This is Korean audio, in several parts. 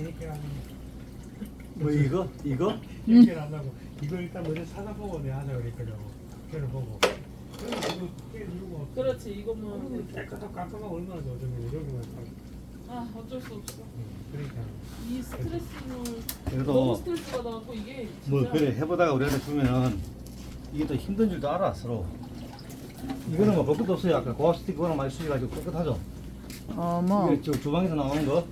이렇게 하는 뭐 이거? 이거? 이렇게 한다고. 이거 일단 먼저 찾아보고 내가 하자 그랬거든 그걸 보고. 그래서 이거 누르고 그렇지 이거만 깨끗하고 깔끔하고 얼마나 좋아. 저기 여기만 딱 아 어쩔 수 없어. 응, 그러니까 이 스트레스를 너무 그래도 스트레스 받아갖고 이게 진짜 뭐 그래 해보다가 우리한테 주면은 이게 또 힘든 줄도 알아 서로 이거는 뭐 벚꽃 없어요. 아까 고압 스티커랑 많이 쓰여가지고 깨끗하죠? 어머. 이게 저 주방에서 나오는 거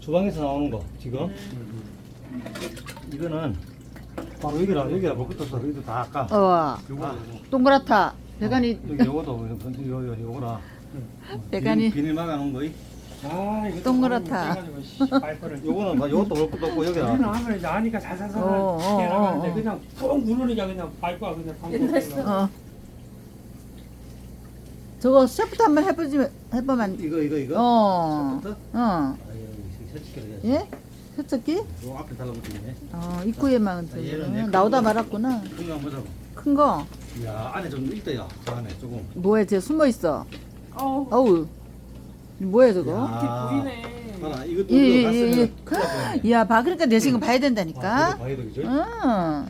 주방에서 나오는 거 지금 네. 이거는 바로 여기라 여기라 없어 여기도 다 아까 어. 요거 아, 동그랗다. 배관이 여기 요거도 요, 요, 요거라 배관이 비닐, 비닐 막아놓은 거아 이거 동그랗다. 요거는 막 요것도 벚꽃 없고 우리는 여기라 하면 이제 아니까 살살살 어, 어, 해나가는데 어, 어. 그냥 푹 누르니까 그냥 밟고 그냥 방금 어. 저거 셰프트 한번 해보지 해보면 안- 이거 이거 이거 어. 셰프트? 어. 예? 세척기? 요 앞에 달라붙이네 어, 입구에만 아, 얘는 저기. 내 나오다. 말았구나. 이거 한번 보자고 큰 거. 야 안에 좀 있다 야 저 안에 조금 뭐야, 쟤 숨어 있어. 어우 어우. 뭐야, 저거? 이렇게 보이네 봐라 이것도 예, 이거 예, 봤으면 예, 큰일 날 뻔했네. 야, 봐. 그러니까 내 생각 봐야 아, 된다니까. 그래도 봐야 되겠죠? 응.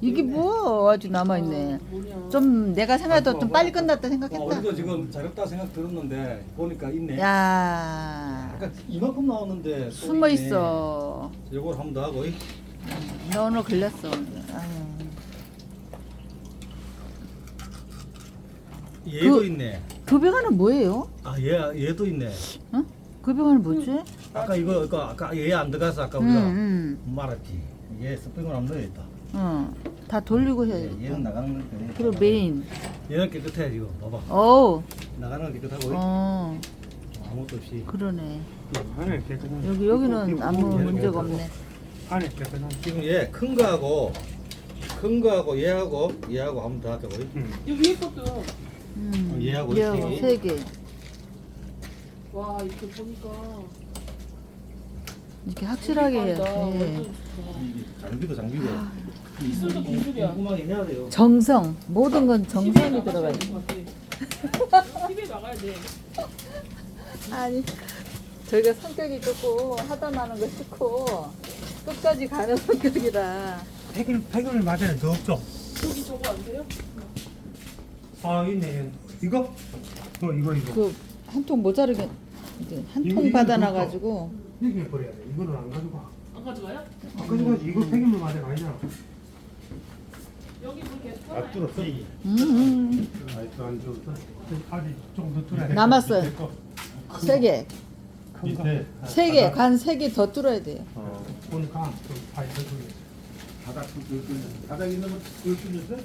이게 있네. 뭐 아주 남아있네. 아. 좀 내가 생각해도 좀 빨리 끝났다 어, 생각했다. 우리도 지금 자렵다 생각 들었는데 보니까 있네 야, 아까 이만큼 나오는데 또 숨어 있네. 있어. 요걸 한번 더 하고 이. 너 오늘 걸렸어. 오늘. 아유. 얘도 그- 있네 그 배관은 뭐예요? 아 얘 얘도 있네 어? 그 배관은 뭐지? 아까 이거 아까 아까 얘 안 들어가서 아까 응, 우리가 응, 말했지 얘 스프링을 안 넣어있다 응. 다 돌리고 얘, 해야지. 얘는 나가는 거 때문에 그리고 메인. 얘는 깨끗해 지금 봐봐 어우, 나가는 건 깨끗하고 어, 아무것도 없이 그러네. 안에 깨끗한 여기 여기는 아무 얘는 문제가 깨끗하고. 없네. 안에 깨끗한 지금 얘 큰 거하고 큰 거하고 얘하고 얘하고 한번 더 하자고 응. 이 위에 것도 음. 얘하고 얘하고 세 개. 세 개. 와 이렇게 보니까 이렇게 확실하게 해야. 돼. 좋다. 이 장비도 장비고 기술도 기술이야. 꼼꼼하게 해야 돼요 정성. 모든 건 정성이 들어가야 될 돼. 것 같아. TV에 나가야 돼. 아니, 저희가 성격이 좋고 하다 마는 거 싫고 끝까지 가는 성격이라. 폐기물 폐기물 맞아요 더 없죠 여기 저거 안 돼요? 아 있네 이거 어 이거 이거 그 한 통 모자르게 한 이거, 통 이거 받아놔 가지고 폐기물 버려야 돼 이거는 안 가져가 안 가져가요? 안 가져가지 이거 폐기물 맞아 아니잖아 여기 아 음, 음, 아직도 안 줬어 아직 좀더 뚫어야 돼. 남았어요. 세 개, 밑에 세 개, 관세개 더 뚫어야 돼요. 어. 보니까 좀 파이프 뚫려 바닥 바닥 있는 거 열줄 줬어?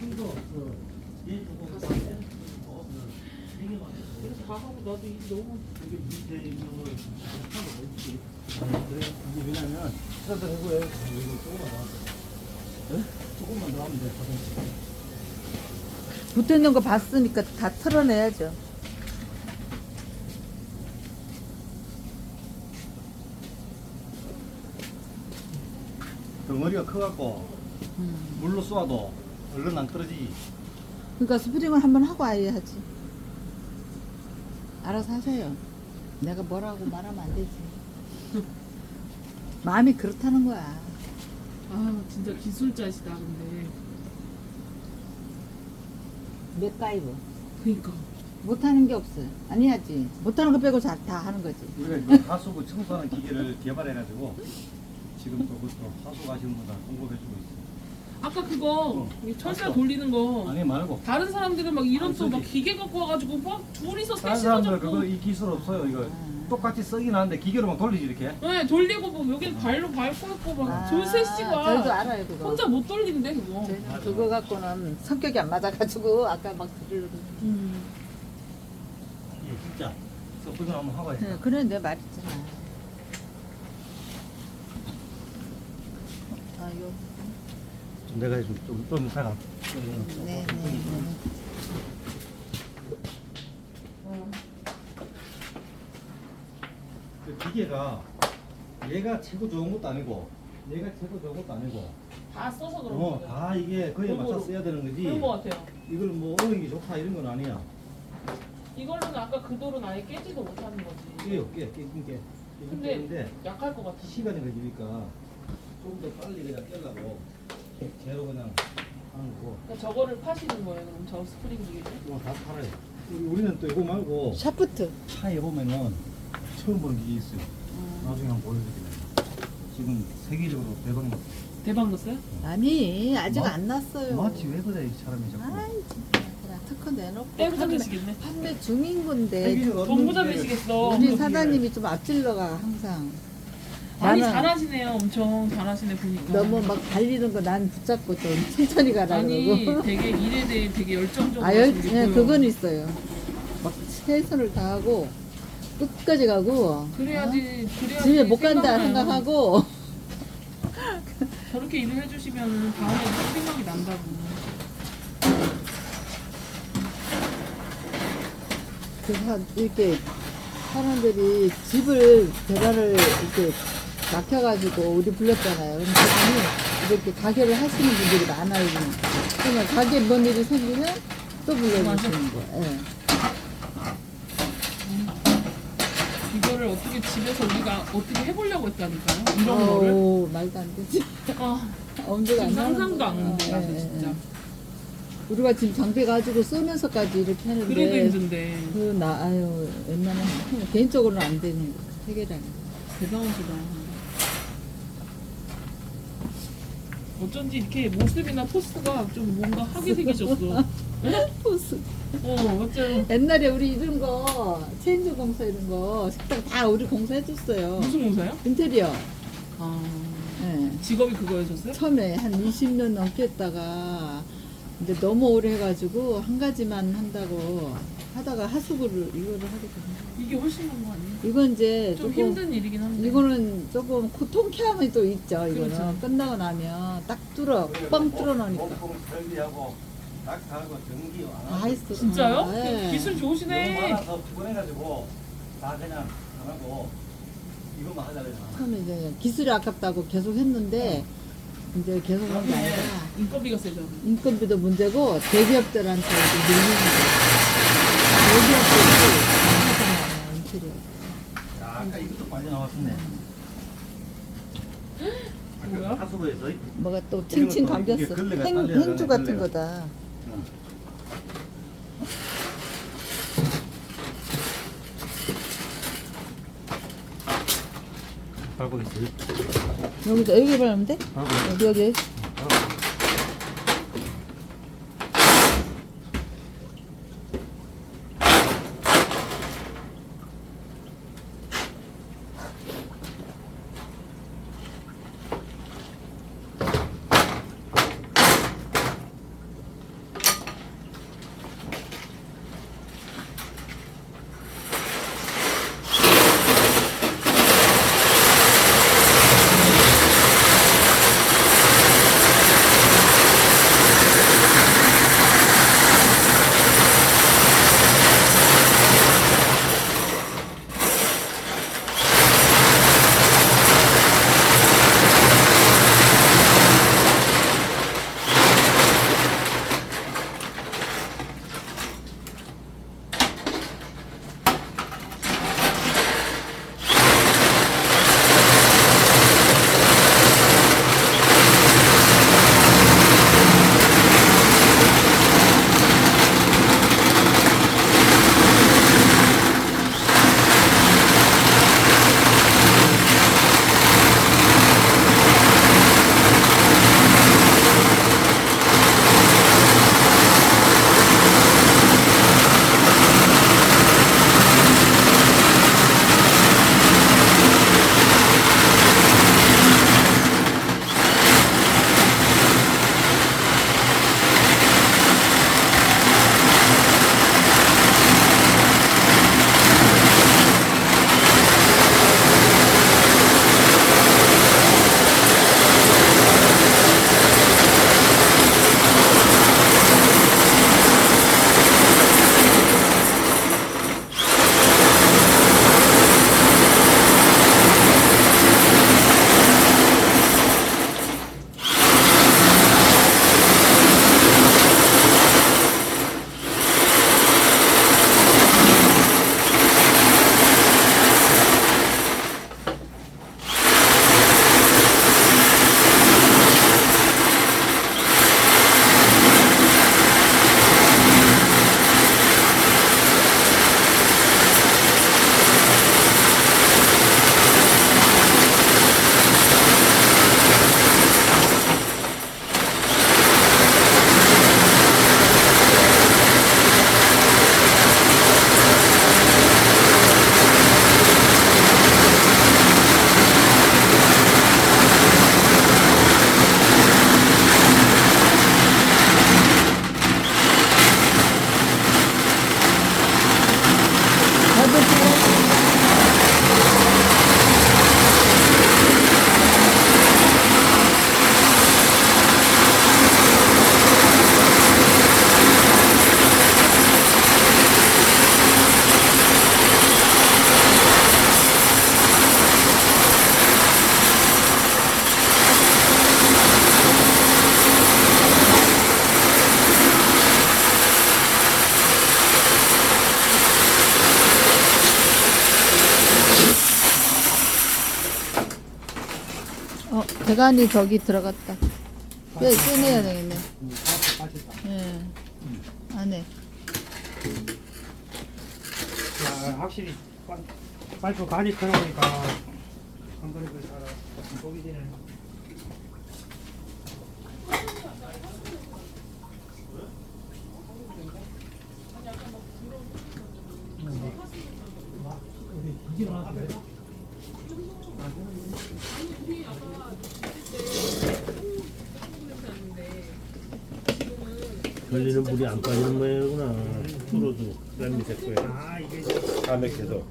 큰거 없어. 얘 조금 이렇게 다 하고 나도 이 너무 이게 밑에 있는 거 하고 있지 그래 이게 왜냐면 사람들 해고해 이거 조금만 더 하면 돼 조금만 더 하면 돼 붙어 있는 거 봤으니까 다 털어내야죠. 덩어리가 커갖고 음. 물로 쏘아도 얼른 안 떨어지지 그러니까 스프링을 한번 하고 아예 하지. 알아서 하세요. 내가 뭐라고 말하면 안 되지. 마음이 그렇다는 거야. 아 진짜 기술자시다 근데 맥가이브. 그니까 못하는 게 없어. 아니야지. 못하는 거 빼고 다, 다 하는 거지. 우리가 이거 하수구 청소하는 기계를 개발해가지고 지금 또 그것도 하수 가시는 분들 홍보해주고 있어 아까 그거 이 철사 돌리는 거 아니 말고 다른 사람들은 막 이런 안또막 쓰지. 기계 갖고 와가지고 막 둘이서 다른 셋이서 사람들 잡고 그거 이 기술 없어요 이거 아. 똑같이 쓰긴 하는데 기계로 막 돌리지 이렇게 네 돌리고 뭐 여기 발로 밟고 있고 아, 막둘 셋이가 저희도 알아요, 그거. 혼자 못 돌리는데 그거 저희는 그거 갖고는 성격이 안 맞아가지고 아까 막 들으려고. 음. 이게 진짜 서프링 한번 하고 네, 있어 그래 내 말했잖아. 아, 요. 내가 좀좀 이따가 네, 네, 네. 그 기계가 얘가 최고 좋은 것도 아니고 얘가 최고 좋은 것도 아니고 다 써서 그런 어, 거예요 다 이게 그에 맞춰. 써야 되는 거지 그런 거 같아요 이걸 뭐 어느 게 좋다 이런 건 아니야 이걸로는 아까 그 돌은 아예 깨지도 못하는 거지. 깨요, 깨, 깨, 깨, 깨. 근데- 깨는데 약할 것 같아. 시간이 걸리니까 좀더 빨리 그냥 깨려고 제로 그냥 하는 거고. 그러니까 저거를 파시는 거예요. 그럼 저 스프링 기계를. 이거 다 팔아요. 우리- 우리는 또 이거 말고 샤프트. 차에 보면은 처음 보는 기계 있어요. 나중에 한번 보여드릴게요. 지금 세계적으로 대박 났어. 대박 났어요? 아니 아직 마- 안 났어요. 마치 왜 그래 이 사람이 자꾸. 아이 진짜 그냥 특허 내놓고 떼부자 판매, 되시겠네. 판매 중인 건데 세계적으로 기계를 되시겠어. 우리 사장님이 좀 앞질러가 항상. 아니 나는 잘하시네요. 엄청 잘하시네 보니까. 너무 막 달리는 거 난 붙잡고 좀 천천히 가라 아니 그러고. 되게 일에 대해 되게 열정적으로 아, 열, 하시는 게 네, 보여. 그건 있어요. 막 최선을 다하고 끝까지 가고 그래야지 그래야지 집에 못 간다 생각나요. 생각하고 저렇게 일을 해주시면 다음에 생각이 난다고. 그래서 이렇게 사람들이 집을 배달을 이렇게 막혀가지고 우리 불렀잖아요. 그분이 이렇게 가게를 하시는 분들이 많아요. 그러면 가게 뭔 일이 생기면 또 불러주시는 거예요. 예. 이거를 어떻게 집에서 우리가 어떻게 해보려고 했다니까요. 이런 거를. 말도 안 되지. 아, 엄두가 안 지금 나는 상상도 안 예, 예, 진짜. 예. 우리가 지금 장비 가지고 쓰면서까지 이렇게 하는데 그래도 힘든데 그 나 아유 웬만하면 개인적으로는 안 되는 거 해결하는 거. 대단하시다. 어쩐지 이렇게 모습이나 포스가 좀 뭔가 하게 생기셨어. 포스. 어, 어째 옛날에 우리 이런 거 체인지 공사 이런 거 식당 다 우리 공사해줬어요. 무슨 공사요? 인테리어. 아, 예. 직업이 그거였었어요? 처음에 한 20년 넘게 했다가 이제 너무 오래 해가지고 한 가지만 한다고 하다가 하수구를 이거를 하게 됐네. 이게 훨씬 나은 거 아니에요? 이건 이제 좀 조금 힘든 일이긴 한데. 이거는 조금 고통케함이 또 있죠. 이거는 그렇죠. 끝나고 나면 딱 뚫어, 뻥 뚫어 놓으니까. 목공 설비하고 낙하하고 전기 안다 있어. 진짜요? 네. 기술 좋으시네. 많아서 피곤해가지고 다 그냥 안 하고 이것만 하자 그래서 처음에 이제 기술이 아깝다고 계속 했는데 이제 계속 하는 게 아니라 인건비가 세죠. 인건비도 문제고 대기업들한테 이제 밀리는 거예요. 아까 이것도 빨리 나왔었네 뭐야? 하수구에서 뭐가 또 칭칭 감겼어. 걸레가 행, 딸려야 행주 같은 걸레가. 거다. 밟고 있어요 여기서 여기 바르면 돼? 밟고 여기 여기. 배관이 저기 들어갔다. 빼, 빼내야 되겠네. 음. 예. 안에. 야, 확실히 파- 파이프 간이 들어오니까 한 그릇을 사라. 보기 전에. 우리 이제 나왔어요? 걸리는 물이 안 빠지는 모양이구나. 뚫어도 맨아 이게 이제 다 맥혀서.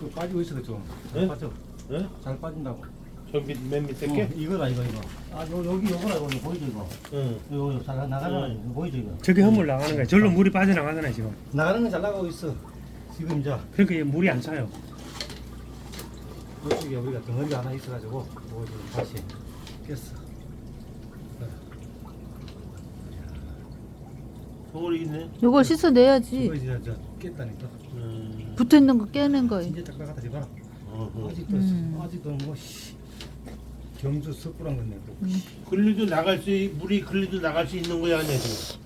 그 빠지고 있어 그죠? 네? 빠져. 예? 잘 빠진다고. 저 밑 맨 밑에 어, 게? 이거다 이거 이거. 아 요, 여기 요거라 이거 이거 보이죠 이거? 응. 이거 이거 잘 나가잖아 응. 이거 보이죠 이거? 저기 허물 나가는 거야. 절로 물이 빠져나가잖아 지금. 나가는 건 잘 나가고 있어. 지금 이제 그러니까 얘 물이 안 차요. 이쪽에 우리가 덩어리가 하나 있어가지고 뭐 지금 다시 깼어. 있네. 요걸 씻어내야지. 이제 저 깼다니까. 음. 붙어 있는 거 깨는 거. 진짜 딱딱하다. 어허. 아직도 음. 아직도 뭐 씨. 경주 섣불한 건데 또. 음. 글리도 나갈 수 있- 물이 글리도 나갈 수 있는 거야 아니야 지금?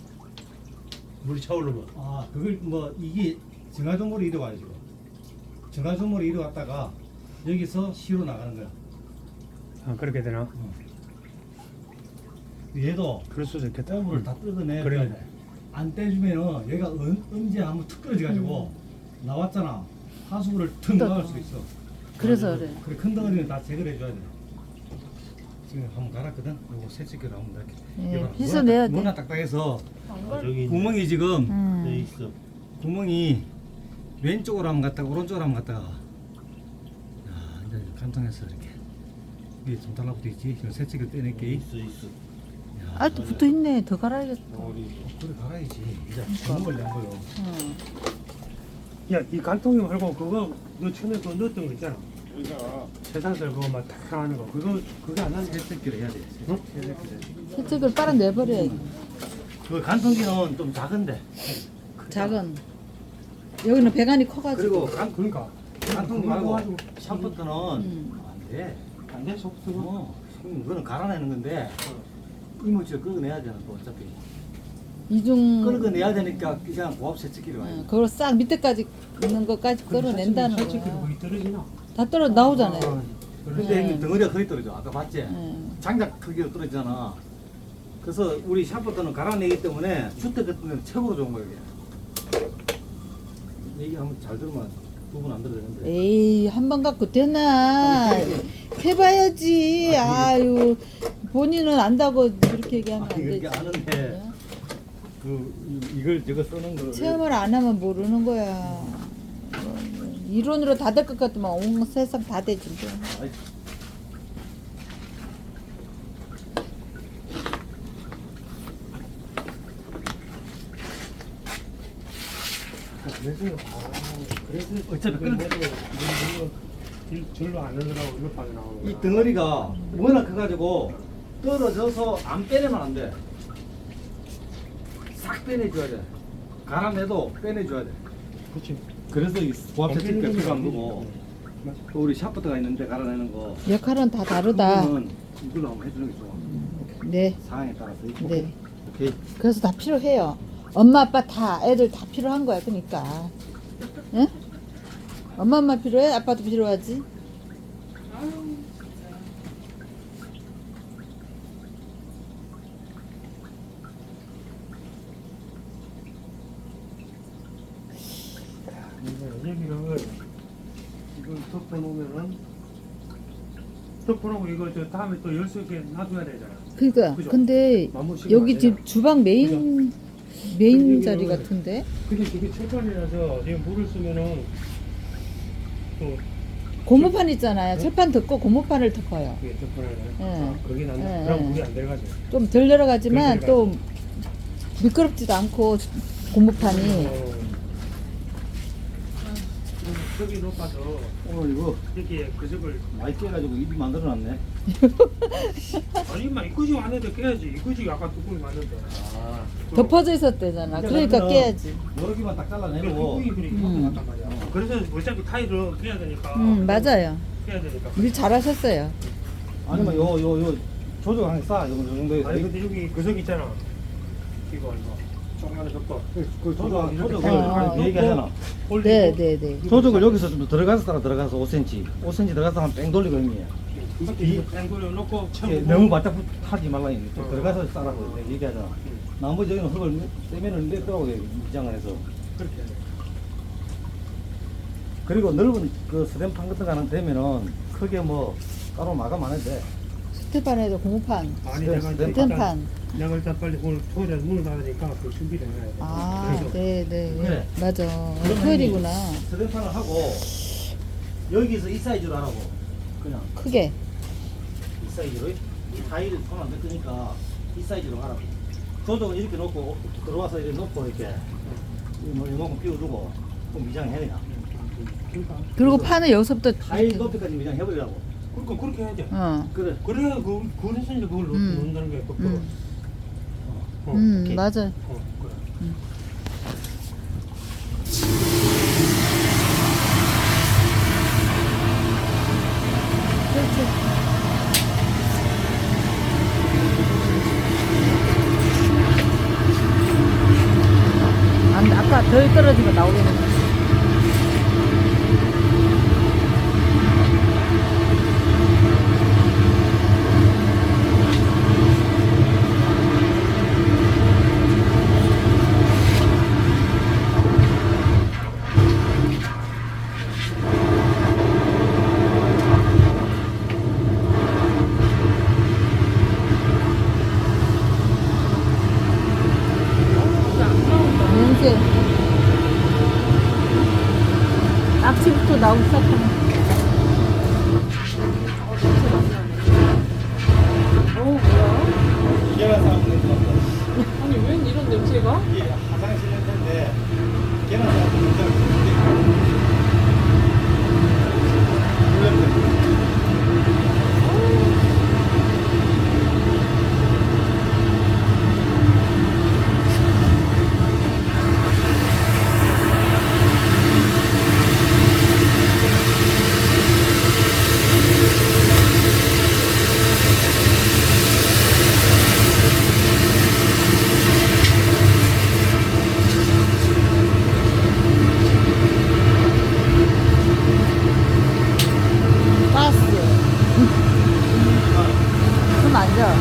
물이 차오르면. 아 그걸 뭐 이게 정화조물이 이리 와요 지금. 정화조물이 이리 왔다가 여기서 시로 나가는 거야. 아 그렇게 되나? 얘도 그럴 수도 있겠다. 오물을 다 뜯어내. 그래. 그래. 안 떼주면은 얘가 은, 언제 한번 툭 떨어져가지고 나왔잖아. 하수구를 툭. 나갈 수 있어. 그래서 그래. 그래 큰 덩어리는 다 제거를 해줘야 돼. 지금 한번 갈았거든. 요거 세척기로 한번 이렇게. 예, 이거 씻어내야 돼. 워낙 딱딱해서 아, 저기 있네. 구멍이 지금 네 음. 있어. 구멍이 왼쪽으로 한번 갔다가 오른쪽으로 한번 갔다가. 야, 이제 간통해서 이렇게. 이게 좀 달라붙어 있지. 세척기 떼낼게. 있어 있어. 야, 아직도 붙어 있네. 더 갈아야겠다. 어디? 그래 갈아야지. 이제 그러니까. 구멍을 낸 거요. 어. 야이 간통이 말고 그거 너 전에 그거 넣었던 거 있잖아. 여기가 세상살 그거 막탁 하는 거 그거 그거 안 하는데. 세척기를 해야 돼. 응? 세척기를. 세척을 빨아 내버려야지. 그 간통기는 좀 작은데. 작은. 여기는 배관이 커가지고. 그리고 간, 그러니까 간통기 그거 말고 샴푸트는 음. 안 돼. 안 돼 소프트가. 어, 이거는 갈아내는 건데 이물질 끌어내야 되는 거 어차피. 이중. 끌어내야 되니까 그냥 고압 세 척기로 어, 와요. 그걸 싹 밑에까지 있는 것까지 끌어낸다는 솔직히 거야. 거기 떨어지나? 다 떨어 나오잖아요. 근데 네. 형님 덩어리가 거의 떨어져. 아까 봤지? 예. 장작 크기로 떨어지잖아. 그래서 우리 샴푸트는 갈아내기 때문에 주택 같은 데는 최고로 좋은 거예요. 이게. 얘기 한번 잘 들으면 두분안 들어도 되는데. 에이 한 번 갖고 되나? 해봐야지. 아유 본인은 안다고 그렇게 얘기하면 안 아니 되지. 아는데 그 이- 이걸 저거 쓰는 거 체험을 안 하면 모르는 거야. 이론으로 다 될 것 같으면 온 세상 다 되지. 뭐. 아이, 그래서 아, 그래서 어차피 길- 절로 안 흐르라고 이거 빠져 나오는 이 덩어리가 워낙 커가지고 떨어져서 안 빼내면 안 돼. 싹 빼내줘야 돼. 갈아내도 빼내줘야 돼. 그렇지. 그래서 이 고압 세척기가 필요한 음. 거고 또 우리 샤프트가 있는데 갈아내는 거 역할은 다 다르다. 그거는 이걸로 한번 해주는 게 좋아. 네, 상황에 따라서. 네. 오케이. 그래서 다 필요해요. 엄마 아빠 다 애들 다 필요한 거야. 그러니까. 응? 엄마만 필요해? 아빠도 필요하지. 여기를 이걸 덮어놓으면은 덮어놓고 이거 저 다음에 또 열수 있게 놔둬야 되잖아. 그러니까 그죠? 근데 여기. 집 주방 메인 메인 자리 같은데 근데 이게 철판이라서 지금 물을 쓰면은 또 고무판 있잖아요. 네? 철판 덮고 고무판을 덮어요. 그게 덮어놔야 돼. 네. 아, 난 네, 그럼 네. 물이 안 들어가죠. 좀 덜 내려가지만 덜 또 미끄럽지도 않고 고무판이 어, 저기 높아서 오늘 이거 이렇게 그 집을 많이 깨가지고 입이 만들어놨네. 아니 마 이거지 안해도 깨야지 이거지 아까 뚜껑이 맞는데 아. 덮어져 있었대잖아. 그러니까 깨야지. 여러 개만 딱 잘라내고 뚜껑이 그렇게 음. 말이야 그래서 어차피 타일을 깨야 되니까 음 맞아요. 해야 되니까. 일 잘하셨어요. 아니면 요 요 요 조정 한싸 요, 요 정도에서 아니 근데 여기 그석 있잖아. 이거 이거. 조그마 이렇게 조정을 아, 그 얘기하잖아. 올리고. 네, 네, 네. 조정을 여기서 좀 들어가서 따라 들어가서 5cm 5cm 들어가서 한뺑 돌리고 이 앵글을 놓고 예, 너무 바짝 하지 말라 이게 좀 어. 들어가서 싸라고 내가 얘기하잖아. 나머지 여기는 흙을 세면을 내더라고 미장을 해서. 그렇게. 그리고 넓은 그 스램판 같은 거 하나 되면은 크게 뭐 따로 마감 안 해도 돼. 스테판에도 공판, 아니 내가 스탠판. 내가 일단 빨리 오늘 토요일에 문을 닫으니까 그 준비를 해야 돼. 아, 그래서 네, 네. 그래. 맞아. 토요일이구나. 스램판을 하고 여기서 이 사이즈로 하라고 그냥 크게. 이 사이즈로 이 타일을 손안 닦으니까 이 사이즈로 하라고 조정은 이렇게 놓고 들어와서 이렇게 놓고 이렇게 뭐 이만큼 비워두고 그럼 미장해야 되냐 그리고 판을 여기서부터 이렇게. 높이까지 미장해버리라고 그러니까 그렇게 해야 돼. 어. 그래 그래야 그 그래서 이제 그걸 음. 놓는다는 게 거꾸로. 음. 어, 음. 맞아. 어, 그래. 안, 아까 덜 떨어지면 나오겠네. 냄새. 악취부터 나오기 시작하네. 어 뭐야? 아니 웬 이런 냄새가? 이게 화장실 냄새인데 계란 사람 냄새 가스. 좀 앉아.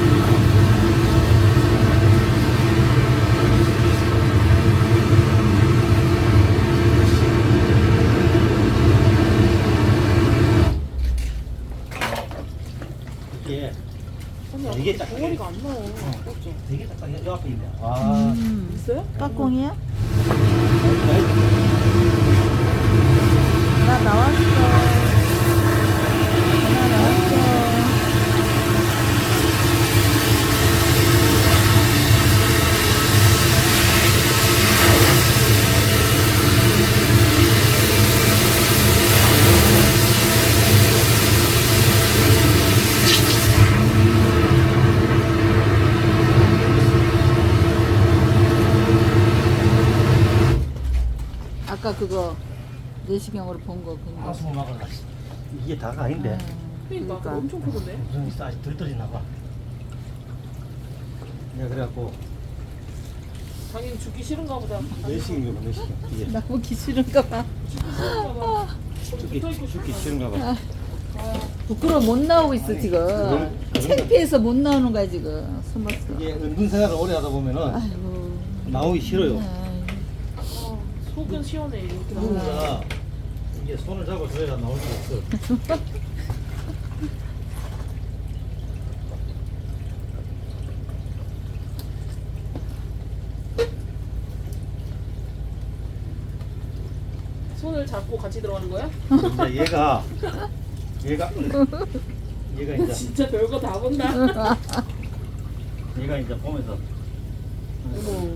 이게 아니 이게 아까 딱 덩어리가 안 나와. 어째? 되게 딱딱 요 앞에 있네 아 음. 있어요? 까꿍이야? 나 나왔어. 나 나왔어. 아까 그거 내시경으로 본 거 그거. 하수구 막아놨어 이게 다가 아닌데 그러니까, 그러니까. 엄청 크던데. 무슨 있어 아직 덜 떨어지나 봐 내가 그래갖고 당연히 죽기 싫은가 보다. 내시경이 봐 내시경 이게 나 보기 싫은가 봐. 싫은가 봐. 죽기 죽기 싫은가 봐 부끄러워 못 나오고 있어 지금. 그건- 창피해서 못 나오는 거야 지금. 숨었어. 이게 은둔 생활을 오래 하다 보면은 아이고. 나오기 싫어요 아이고. 어, 속은 시원해 이렇게 나오면. 누군가 이게 손을 잡고 줘야 나올 수 없어 손을 잡고 같이 들어가는 거야? 이제 얘가 얘가 얘가 이제 진짜 별거 다 본다. 얘가 이제 보면서 어머.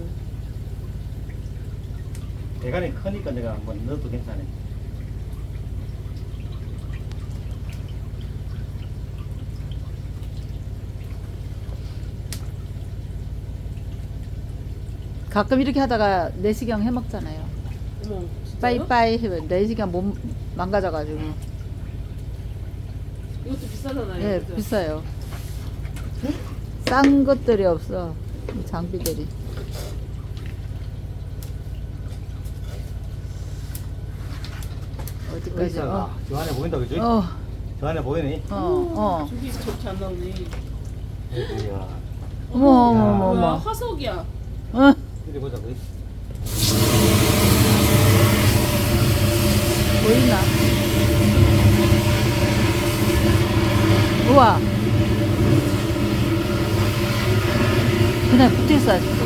대가리 크니까 내가 한번 넣어도 괜찮아. 가끔 이렇게 하다가 내시경 해 먹잖아요. 어머. 진짜요? 빠이빠이 해 내시경 몸 망가져가지고. 이것도 비싸잖아요. 예, 그죠? 비싸요. 싼 것들이 없어. 이 장비들이. 어디까지? 의사가 어, 저 안에 보인다 그지? 어, 저 안에 보이니? 어, 어. 저기 저렇게 안 나오네. 이야 어머, 어머, 어머, 뭐야, 어머. 화석이야. 어, 이리 보자 그지? 보이나? 우와. 그냥 붙어있어.